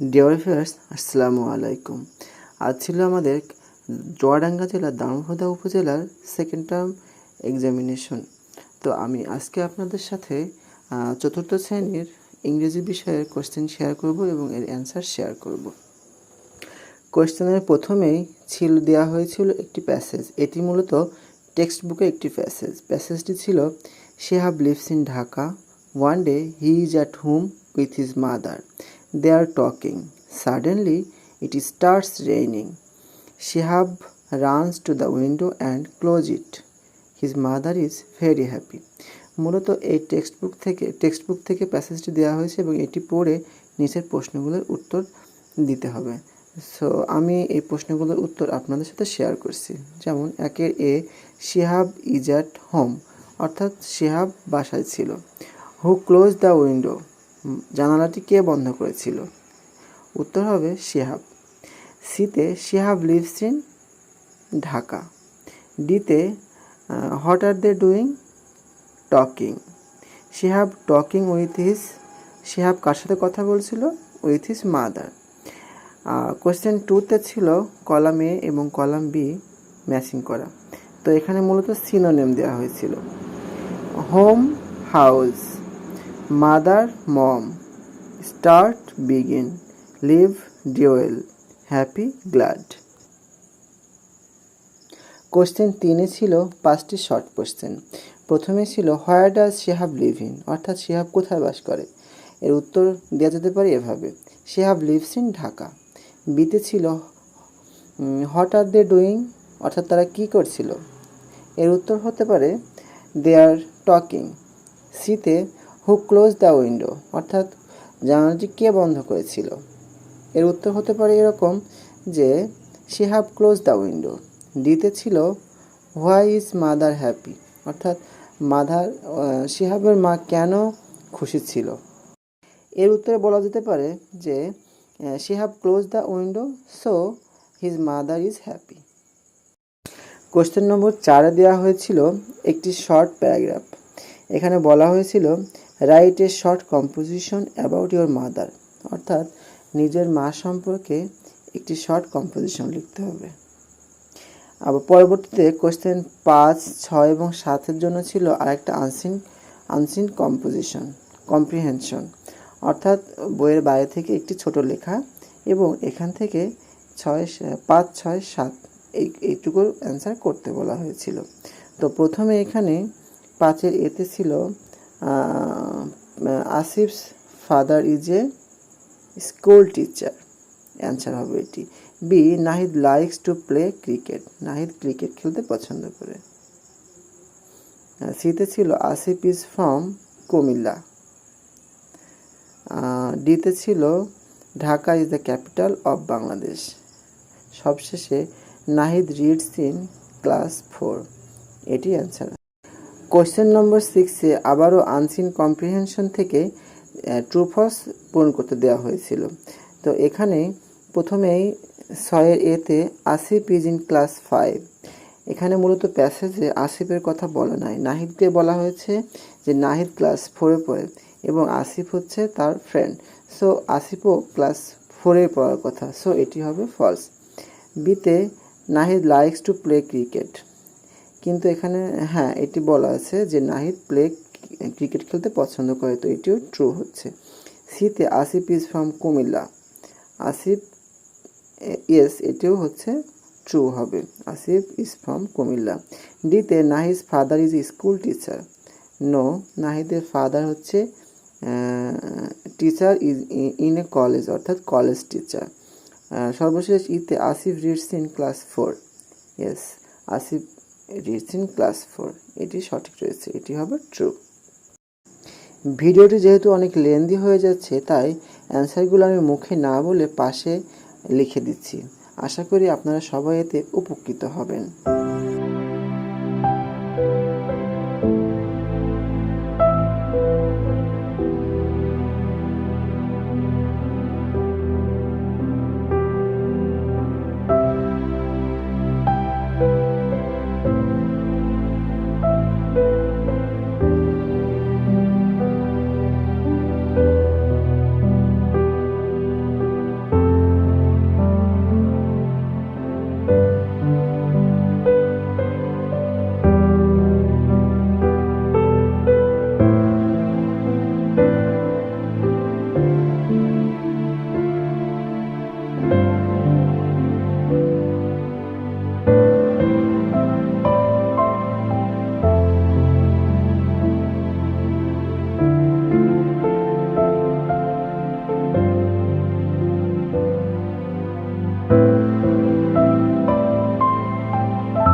Dear viewers আসসালামু আলাইকুম আজ ছিল আমাদের চুয়াডাঙ্গা জেলার দামোহদা উপজেলার সেকেন্ড টার্ম এক্সামিনেশন তো আমি আজকে আপনাদের সাথে চতুর্থ শ্রেণির ইংরেজি বিষয়ের কোশ্চেন শেয়ার করব এবং এর অ্যান্সার শেয়ার করব। কোশ্চেনের প্রথমেই ছিল দেওয়া হয়েছিল একটি প্যাসেজ এটি মূলত টেক্সট বুকে একটি প্যাসেজ প্যাসেজটি ছিল have lives in Dhaka one day he is at home with his mother they are talking suddenly it starts raining Shihab runs to the window and close it his mother is very happy মূলত এই text book থেকে text book থেকে প্যাসেজটি দেওয়া হয়েছে এবং এটি পড়ে নিচের প্রশ্নগুলোর উত্তর দিতে হবে। সো আমি এই প্রশ্নগুলোর উত্তর আপনাদের সাথে শেয়ার করছি। যেমন, একের A Shihab is at home অর্থাৎ শিহাব বাসায় ছিল। হু ক্লোজ দ্য উইন্ডো জানালাটি কে বন্ধ করেছিল? উত্তর হবে শিহাব। সিতে শিহাব লিভস ইন ঢাকা। ডিতে what are they doing? Talking. Shihab talking with his Shihab কার সাথে কথা বলছিল? With his mother. কোয়েশ্চেন টুতে ছিল কলাম এ এবং কলাম বি ম্যাচিং করা। তো এখানে মূলত সিনোনেম দেওয়া হয়েছিল। Home house. Mother mom, start, begin, live dwell happy, glad. Question তিনে ছিল পাঁচটি শর্ট কোশ্চেন। প্রথমে ছিল, where does Shihab live in? অর্থাৎ শিহাব কোথায় বাস করে? এর উত্তর দেওয়া যেতে পারে এভাবে, শিহাব লিভস ইন ঢাকা। বিতে ছিল হোয়াট আর দে ডুইং? অর্থাৎ তারা কি করছিল? এর উত্তর হতে পারে, দে আর টকিং। সিতে হু ক্লোজ দ্য উইন্ডো অর্থাৎ জানালাটি কে বন্ধ করেছিল? এর উত্তর হতে পারে এরকম যে শিহাব ক্লোজ দ্য উইন্ডো ডিতে ছিল হোয়াই ইজ মাদার হ্যাপি অর্থাৎ মাদার শিহাবের মা কেন খুশি ছিল? এর উত্তরে বলা যেতে পারে যে Shihab close the window so his mother is happy question number চারে দেওয়া হয়েছিল একটি শর্ট প্যারাগ্রাফ এখানে বলা হয়েছিল write a short composition about your mother অর্থাৎ নিজের মা সম্পর্কে একটি শর্ট কম্পোজিশন লিখতে হবে। আবার পরবর্তীতে কোশ্চেন পাঁচ, ছয় এবং সাতের জন্য ছিল আরেকটা আনসিন আনসিন কম্পোজিশন কম্প্রিহেনশন অর্থাৎ বইয়ের বাইরে থেকে একটি ছোট লেখা এবং এখান থেকে ছয়, পাঁচ, ছয়, সাত এই এইটুকুর অ্যান্সার করতে বলা হয়েছিল। তো প্রথমে এখানে পাঁচের এতে ছিল Asif's father is a school teacher. Answer হবে এটি। B Nahid likes to play cricket Nahid cricket খেলতে পছন্দ করে। সিতে ছিল আসিফ ইজ ফ্রম কুমিল্লা। ডিতে ছিল Dhaka is the capital of Bangladesh সবশেষে Nahid reads in class four এটি অ্যান্সার। কোশ্চেন নম্বর সিক্সে আবারও আনসিন কম্প্রিহেনশন থেকে ট্রুফস পূরণ করতে দেওয়া হয়েছিল। তো এখানে প্রথমেই ছয়ের এতে Asif is in class five এখানে মূলত প্যাসেজে আসিফের কথা বলা নাই। নাহিদকে বলা হয়েছে যে নাহিদ ক্লাস ফোরে পড়ে এবং আসিফ হচ্ছে তার ফ্রেন্ড সো আসিফও ক্লাস ফোরে পড়ার কথা। সো এটি হবে ফলস বিতে Nahid likes to play cricket কিন্তু এখানে হ্যাঁ এটি বলা আছে যে নাহিদ প্লে ক্রিকেট খেলতে পছন্দ করে, তো এটিও ট্রু হচ্ছে। সিতে Asif is from Comilla. Asif yes এটিও হচ্ছে ট্রু হবে। Asif is from Comilla. ডিতে Nahid father is school teacher no নাহিদের ফাদার হচ্ছে teacher is in a college অর্থাৎ কলেজ টিচার সর্বশেষ ইতে Asif reads in class four yes Asif reads in class four এটি সঠিক রয়েছে। এটি হবে ট্রু ভিডিওটি যেহেতু অনেক লেন্দি হয়ে যাচ্ছে, তাই অ্যান্সারগুলো আমি মুখে না বলে পাশে লিখে দিচ্ছি। আশা করি আপনারা সবাই এতে উপকৃত হবেন।